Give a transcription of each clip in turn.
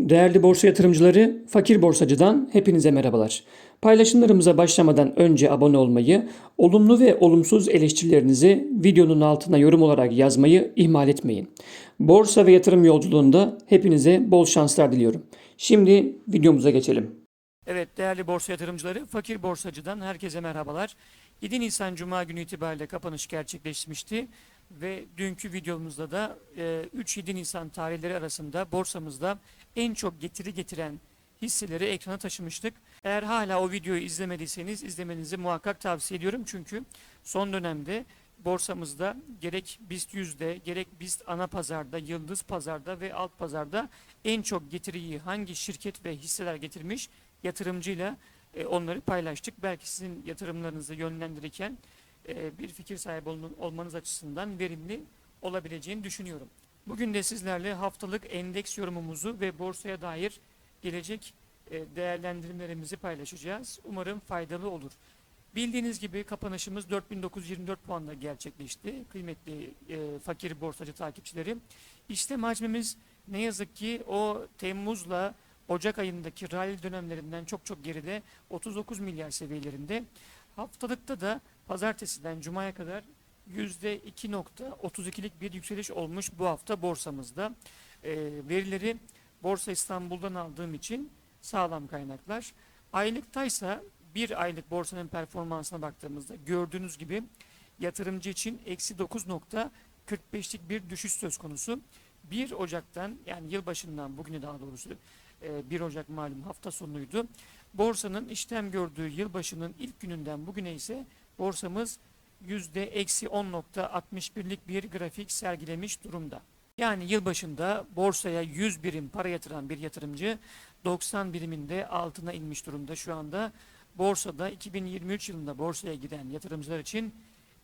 Değerli borsa yatırımcıları, Fakir Borsacı'dan hepinize merhabalar. Paylaşımlarımıza başlamadan önce abone olmayı, olumlu ve olumsuz eleştirilerinizi videonun altına yorum olarak yazmayı ihmal etmeyin. Borsa ve yatırım yolculuğunda hepinize bol şanslar diliyorum. Şimdi videomuza geçelim. Evet değerli borsa yatırımcıları, Fakir Borsacı'dan herkese merhabalar. 7 Nisan Cuma günü itibariyle kapanış gerçekleşmişti ve dünkü videomuzda da e, 3-7 Nisan tarihleri arasında borsamızda en çok getiri getiren hisseleri ekrana taşımıştık. Eğer hala o videoyu izlemediyseniz izlemenizi muhakkak tavsiye ediyorum. Çünkü son dönemde borsamızda gerek BIST 100'de gerek BIST ana pazarda, yıldız pazarda ve alt pazarda en çok getiriyi hangi şirket ve hisseler getirmiş yatırımcıyla e, onları paylaştık. Belki sizin yatırımlarınızı yönlendirirken e, bir fikir sahibi olmanız açısından verimli olabileceğini düşünüyorum. Bugün de sizlerle haftalık endeks yorumumuzu ve borsaya dair gelecek e, değerlendirmelerimizi paylaşacağız. Umarım faydalı olur. Bildiğiniz gibi kapanışımız 4924 puanla gerçekleşti. Kıymetli e, fakir borsacı takipçileri. İşlem hacmimiz ne yazık ki o Temmuz'la Ocak ayındaki rally dönemlerinden çok çok geride 39 milyar seviyelerinde. Haftalıkta da pazartesiden cumaya kadar %2.32'lik bir yükseliş olmuş bu hafta borsamızda. Ee, verileri Borsa İstanbul'dan aldığım için sağlam kaynaklar. Aylıktaysa bir aylık borsanın performansına baktığımızda gördüğünüz gibi yatırımcı için eksi 9.45'lik bir düşüş söz konusu. 1 Ocak'tan yani yılbaşından bugüne daha doğrusu e, 1 Ocak malum hafta sonuydu. Borsanın işlem gördüğü yılbaşının ilk gününden bugüne ise borsamız yüzde eksi 10.61'lik bir grafik sergilemiş durumda. Yani yılbaşında borsaya 100 birim para yatıran bir yatırımcı 90 biriminde altına inmiş durumda şu anda. Borsada 2023 yılında borsaya giren yatırımcılar için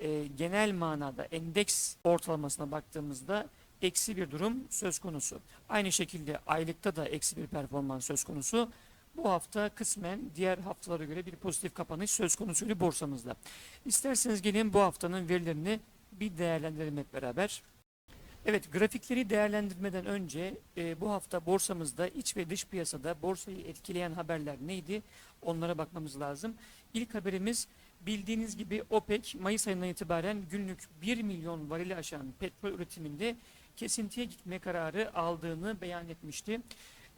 e, genel manada endeks ortalamasına baktığımızda eksi bir durum söz konusu. Aynı şekilde aylıkta da eksi bir performans söz konusu. Bu hafta kısmen diğer haftalara göre bir pozitif kapanış söz konusuydu borsamızda. İsterseniz gelin bu haftanın verilerini bir değerlendirelim hep beraber. Evet, grafikleri değerlendirmeden önce e, bu hafta borsamızda iç ve dış piyasada borsayı etkileyen haberler neydi? Onlara bakmamız lazım. İlk haberimiz bildiğiniz gibi OPEC Mayıs ayından itibaren günlük 1 milyon varili aşan petrol üretiminde kesintiye gitme kararı aldığını beyan etmişti.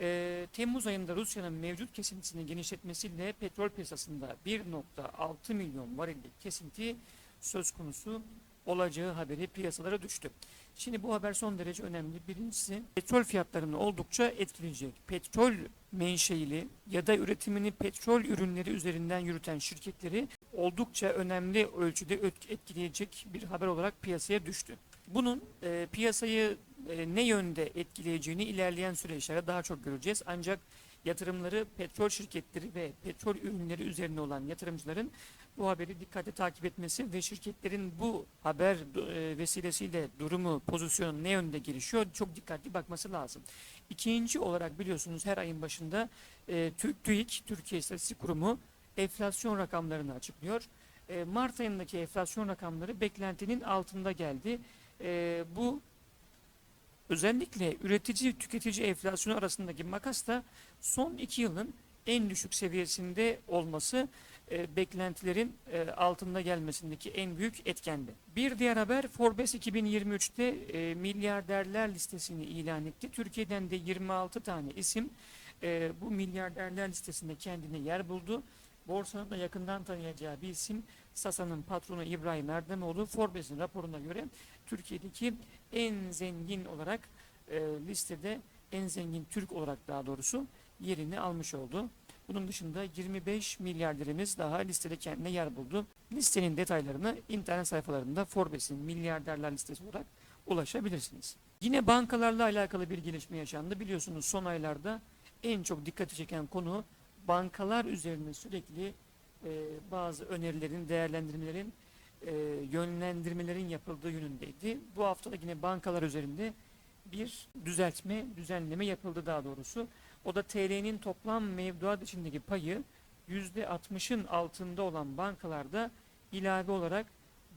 Ee, Temmuz ayında Rusya'nın mevcut kesintisini genişletmesiyle petrol piyasasında 1.6 milyon varillik kesinti söz konusu olacağı haberi piyasalara düştü. Şimdi bu haber son derece önemli. Birincisi petrol fiyatlarını oldukça etkileyecek. Petrol menşeili ya da üretimini petrol ürünleri üzerinden yürüten şirketleri oldukça önemli ölçüde etkileyecek bir haber olarak piyasaya düştü. Bunun e, piyasayı e, ne yönde etkileyeceğini ilerleyen süreçlerde daha çok göreceğiz. Ancak yatırımları petrol şirketleri ve petrol ürünleri üzerine olan yatırımcıların bu haberi dikkatle takip etmesi ve şirketlerin bu haber e, vesilesiyle durumu, pozisyonu ne yönde gelişiyor çok dikkatli bakması lazım. İkinci olarak biliyorsunuz her ayın başında e, TÜİK, Türkiye İstatistik Kurumu enflasyon rakamlarını açıklıyor. E, Mart ayındaki enflasyon rakamları beklentinin altında geldi. E, bu özellikle üretici tüketici enflasyonu arasındaki makas da son iki yılın en düşük seviyesinde olması e, beklentilerin e, altında gelmesindeki en büyük etkendi. Bir diğer haber Forbes 2023'te e, milyarderler listesini ilan etti. Türkiye'den de 26 tane isim e, bu milyarderler listesinde kendine yer buldu. Borsanın da yakından tanıyacağı bir isim Sasa'nın patronu İbrahim Erdemoğlu Forbes'in raporuna göre Türkiye'deki en zengin olarak e, listede en zengin Türk olarak daha doğrusu yerini almış oldu. Bunun dışında 25 milyarderimiz daha listede kendine yer buldu. Listenin detaylarını internet sayfalarında Forbes'in milyarderler listesi olarak ulaşabilirsiniz. Yine bankalarla alakalı bir gelişme yaşandı. Biliyorsunuz son aylarda en çok dikkati çeken konu bankalar üzerine sürekli e, bazı önerilerin, değerlendirmelerin, e, yönlendirmelerin yapıldığı yönündeydi. Bu hafta da yine bankalar üzerinde bir düzeltme, düzenleme yapıldı daha doğrusu. O da TL'nin toplam mevduat içindeki payı %60'ın altında olan bankalarda ilave olarak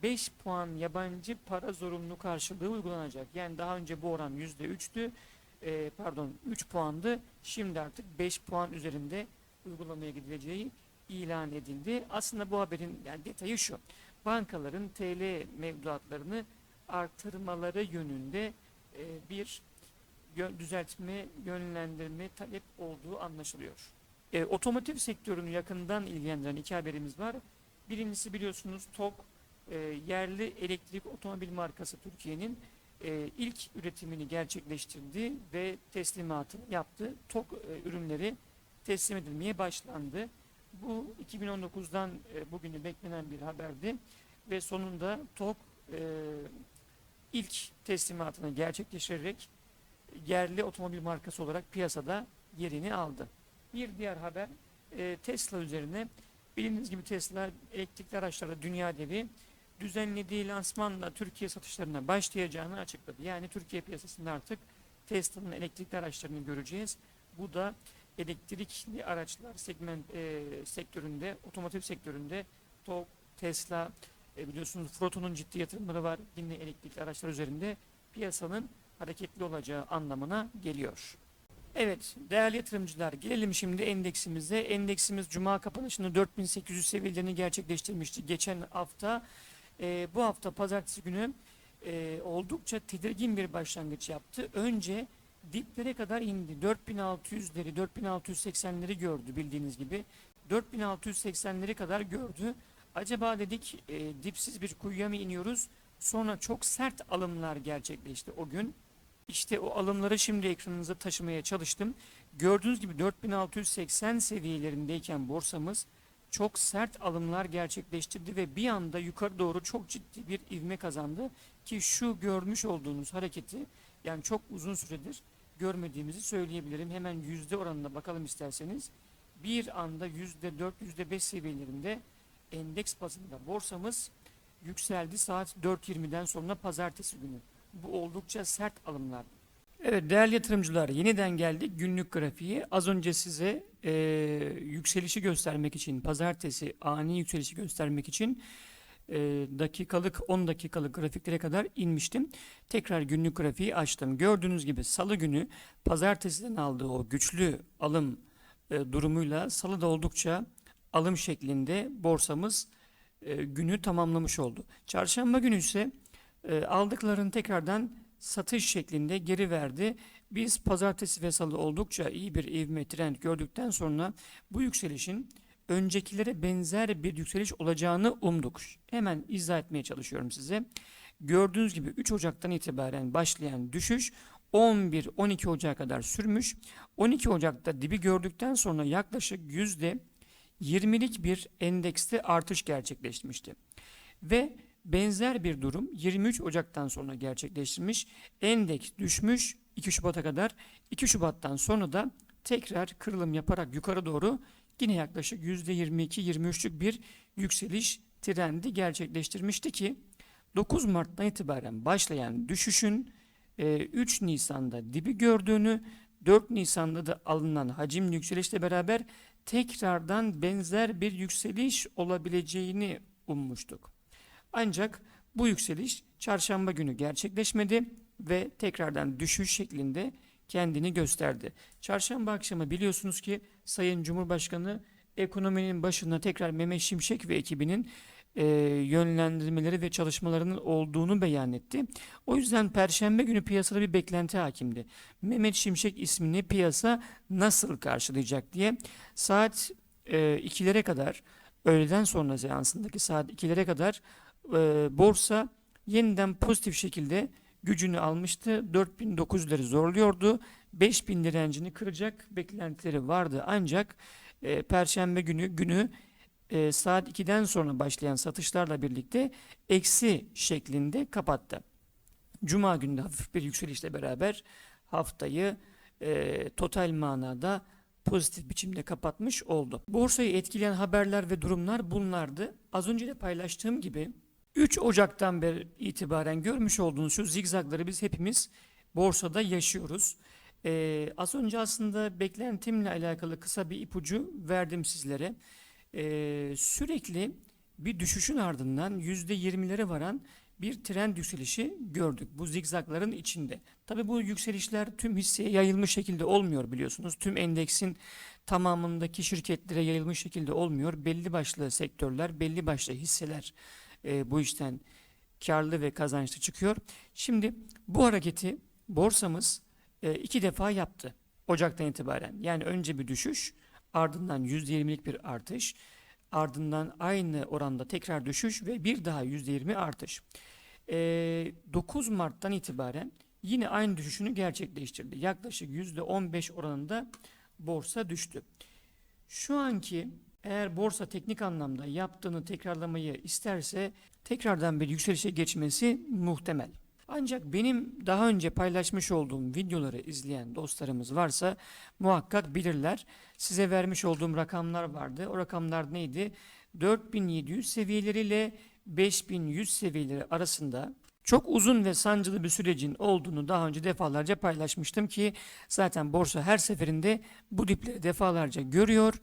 5 puan yabancı para zorunlu karşılığı uygulanacak. Yani daha önce bu oran %3'tü. e, pardon 3 puandı. Şimdi artık 5 puan üzerinde uygulamaya gidileceği ilan edildi. Aslında bu haberin yani detayı şu. Bankaların TL mevduatlarını artırmaları yönünde e, bir düzeltme, yönlendirme talep olduğu anlaşılıyor. E, otomotiv sektörünü yakından ilgilendiren iki haberimiz var. Birincisi biliyorsunuz TOG e, yerli elektrik otomobil markası Türkiye'nin e, ilk üretimini gerçekleştirdi ve teslimatını yaptı. TOG e, ürünleri teslim edilmeye başlandı. Bu 2019'dan e, bugünü beklenen bir haberdi ve sonunda TOG e, ilk teslimatını gerçekleştirerek yerli otomobil markası olarak piyasada yerini aldı. Bir diğer haber e, Tesla üzerine. Bildiğiniz gibi Tesla elektrikli araçlarda dünya devi düzenlediği lansmanla Türkiye satışlarına başlayacağını açıkladı. Yani Türkiye piyasasında artık Tesla'nın elektrikli araçlarını göreceğiz. Bu da elektrikli araçlar segment e, sektöründe, otomotiv sektöründe TOG, Tesla, e, biliyorsunuz Proton'un ciddi yatırımları var. Yine elektrikli araçlar üzerinde piyasanın hareketli olacağı anlamına geliyor. Evet değerli yatırımcılar gelelim şimdi endeksimize. Endeksimiz Cuma kapanışında 4800 seviyelerini gerçekleştirmişti geçen hafta. Ee, bu hafta pazartesi günü e, oldukça tedirgin bir başlangıç yaptı. Önce diplere kadar indi. 4600'leri 4680'leri gördü bildiğiniz gibi. 4680'leri kadar gördü. Acaba dedik e, dipsiz bir kuyuya mı iniyoruz? Sonra çok sert alımlar gerçekleşti o gün. İşte o alımları şimdi ekranınıza taşımaya çalıştım. Gördüğünüz gibi 4680 seviyelerindeyken borsamız çok sert alımlar gerçekleştirdi ve bir anda yukarı doğru çok ciddi bir ivme kazandı ki şu görmüş olduğunuz hareketi yani çok uzun süredir görmediğimizi söyleyebilirim. Hemen yüzde oranına bakalım isterseniz. Bir anda yüzde 4, yüzde 5 seviyelerinde endeks bazında borsamız yükseldi saat 4.20'den sonra pazartesi günü. Bu oldukça sert alımlar. Evet değerli yatırımcılar yeniden geldik günlük grafiği. Az önce size e, yükselişi göstermek için pazartesi ani yükselişi göstermek için e, dakikalık 10 dakikalık grafiklere kadar inmiştim. Tekrar günlük grafiği açtım. Gördüğünüz gibi salı günü pazartesiden aldığı o güçlü alım e, durumuyla salı da oldukça alım şeklinde borsamız e, günü tamamlamış oldu. Çarşamba günü ise e, aldıklarını tekrardan satış şeklinde geri verdi. Biz pazartesi ve salı oldukça iyi bir ivme trend gördükten sonra bu yükselişin öncekilere benzer bir yükseliş olacağını umduk. Hemen izah etmeye çalışıyorum size. Gördüğünüz gibi 3 Ocak'tan itibaren başlayan düşüş 11-12 Ocak'a kadar sürmüş. 12 Ocak'ta dibi gördükten sonra yaklaşık %20'lik bir endekste artış gerçekleşmişti. Ve benzer bir durum 23 Ocak'tan sonra gerçekleştirmiş. Endeks düşmüş 2 Şubat'a kadar. 2 Şubat'tan sonra da tekrar kırılım yaparak yukarı doğru yine yaklaşık %22-23'lük bir yükseliş trendi gerçekleştirmişti ki 9 Mart'tan itibaren başlayan düşüşün e, 3 Nisan'da dibi gördüğünü 4 Nisan'da da alınan hacimli yükselişle beraber tekrardan benzer bir yükseliş olabileceğini ummuştuk. Ancak bu yükseliş çarşamba günü gerçekleşmedi ve tekrardan düşüş şeklinde kendini gösterdi. Çarşamba akşamı biliyorsunuz ki Sayın Cumhurbaşkanı ekonominin başına tekrar Mehmet Şimşek ve ekibinin e, yönlendirmeleri ve çalışmalarının olduğunu beyan etti. O yüzden Perşembe günü piyasada bir beklenti hakimdi. Mehmet Şimşek ismini piyasa nasıl karşılayacak diye saat e, 2'lere kadar öğleden sonra seansındaki saat 2'lere kadar e, borsa yeniden pozitif şekilde gücünü almıştı. 4900'leri zorluyordu. 5000 direncini kıracak beklentileri vardı. Ancak e, Perşembe günü günü e, saat 2'den sonra başlayan satışlarla birlikte eksi şeklinde kapattı. Cuma günü de hafif bir yükselişle beraber haftayı e, total manada pozitif biçimde kapatmış oldu. Borsayı etkileyen haberler ve durumlar bunlardı. Az önce de paylaştığım gibi 3 Ocak'tan beri itibaren görmüş olduğunuz şu zigzagları biz hepimiz borsada yaşıyoruz. Ee, az önce aslında beklentimle alakalı kısa bir ipucu verdim sizlere. Ee, sürekli bir düşüşün ardından %20'lere varan bir trend yükselişi gördük bu zigzagların içinde. Tabi bu yükselişler tüm hisseye yayılmış şekilde olmuyor biliyorsunuz. Tüm endeksin tamamındaki şirketlere yayılmış şekilde olmuyor. Belli başlı sektörler, belli başlı hisseler e, bu işten karlı ve kazançlı çıkıyor. Şimdi bu hareketi borsamız e, iki defa yaptı Ocak'tan itibaren. Yani önce bir düşüş, ardından %20'lik bir artış, ardından aynı oranda tekrar düşüş ve bir daha %20 artış. E, 9 Mart'tan itibaren yine aynı düşüşünü gerçekleştirdi. Yaklaşık %15 oranında borsa düştü. Şu anki eğer borsa teknik anlamda yaptığını tekrarlamayı isterse tekrardan bir yükselişe geçmesi muhtemel. Ancak benim daha önce paylaşmış olduğum videoları izleyen dostlarımız varsa muhakkak bilirler. Size vermiş olduğum rakamlar vardı. O rakamlar neydi? 4700 seviyeleriyle 5100 seviyeleri arasında çok uzun ve sancılı bir sürecin olduğunu daha önce defalarca paylaşmıştım ki zaten borsa her seferinde bu dipleri defalarca görüyor.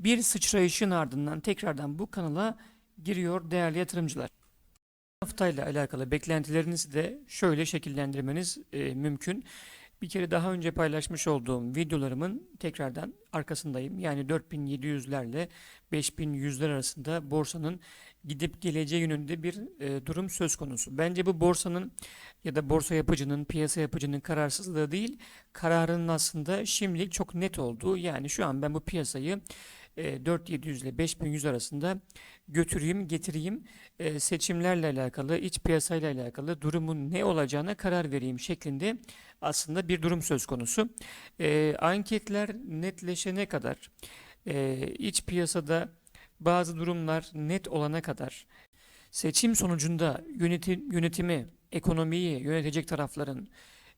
Bir sıçrayışın ardından tekrardan bu kanala giriyor değerli yatırımcılar haftayla alakalı beklentilerinizi de şöyle şekillendirmeniz e, mümkün. Bir kere daha önce paylaşmış olduğum videolarımın tekrardan arkasındayım. Yani 4700'lerle 5100'ler arasında borsanın gidip geleceği yönünde bir e, durum söz konusu. Bence bu borsanın ya da borsa yapıcının, piyasa yapıcının kararsızlığı değil, kararının aslında şimdilik çok net olduğu. Yani şu an ben bu piyasayı e, 4700 ile 5100 arasında götüreyim, getireyim, e, seçimlerle alakalı, iç piyasayla alakalı durumun ne olacağına karar vereyim şeklinde aslında bir durum söz konusu. E, anketler netleşene kadar, e, iç piyasada bazı durumlar net olana kadar, seçim sonucunda yönetim, yönetimi, ekonomiyi yönetecek tarafların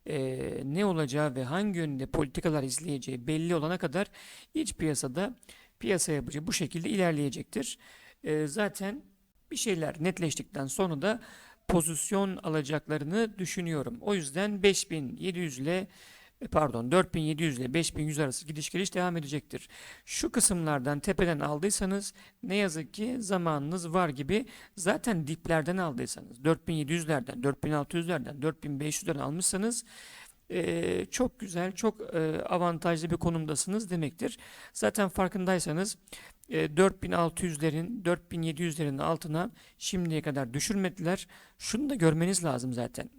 e, ne olacağı ve hangi yönde politikalar izleyeceği belli olana kadar iç piyasada piyasa yapıcı bu şekilde ilerleyecektir. E, zaten bir şeyler netleştikten sonra da pozisyon alacaklarını düşünüyorum. O yüzden 5700 ile e, pardon 4700 ile 5100 arası gidiş geliş devam edecektir. Şu kısımlardan tepeden aldıysanız ne yazık ki zamanınız var gibi zaten diplerden aldıysanız 4700'lerden 4600'lerden 4500'lerden almışsanız çok güzel çok avantajlı bir konumdasınız demektir. Zaten farkındaysanız e, 4600'lerin 4700'lerin altına şimdiye kadar düşürmediler. Şunu da görmeniz lazım zaten.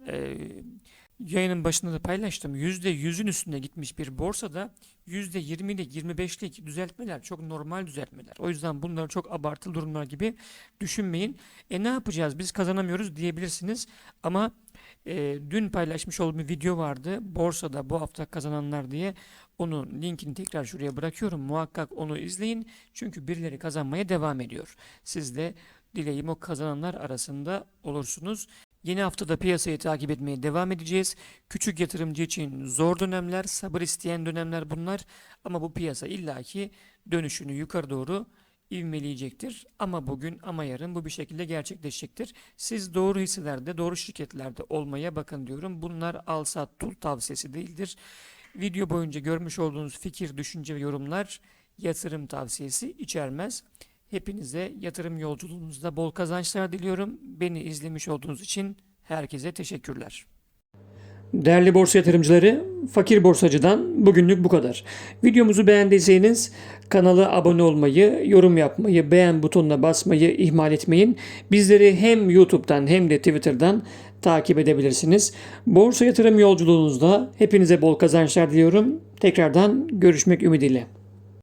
Yayının başında da paylaştım. %100'ün üstünde gitmiş bir borsada %20'lik 25'lik düzeltmeler çok normal düzeltmeler. O yüzden bunları çok abartılı durumlar gibi düşünmeyin. E ne yapacağız biz kazanamıyoruz diyebilirsiniz. Ama e, dün paylaşmış olduğum bir video vardı. Borsada bu hafta kazananlar diye. Onun linkini tekrar şuraya bırakıyorum. Muhakkak onu izleyin. Çünkü birileri kazanmaya devam ediyor. Siz de dileğim o kazananlar arasında olursunuz. Yeni haftada piyasayı takip etmeye devam edeceğiz. Küçük yatırımcı için zor dönemler, sabır isteyen dönemler bunlar. Ama bu piyasa illaki dönüşünü yukarı doğru ivmeleyecektir. Ama bugün ama yarın bu bir şekilde gerçekleşecektir. Siz doğru hisselerde, doğru şirketlerde olmaya bakın diyorum. Bunlar al sat tul tavsiyesi değildir. Video boyunca görmüş olduğunuz fikir, düşünce ve yorumlar yatırım tavsiyesi içermez. Hepinize yatırım yolculuğunuzda bol kazançlar diliyorum. Beni izlemiş olduğunuz için herkese teşekkürler. Değerli borsa yatırımcıları, Fakir Borsacı'dan bugünlük bu kadar. Videomuzu beğendiyseniz kanala abone olmayı, yorum yapmayı, beğen butonuna basmayı ihmal etmeyin. Bizleri hem YouTube'dan hem de Twitter'dan takip edebilirsiniz. Borsa yatırım yolculuğunuzda hepinize bol kazançlar diliyorum. Tekrardan görüşmek ümidiyle.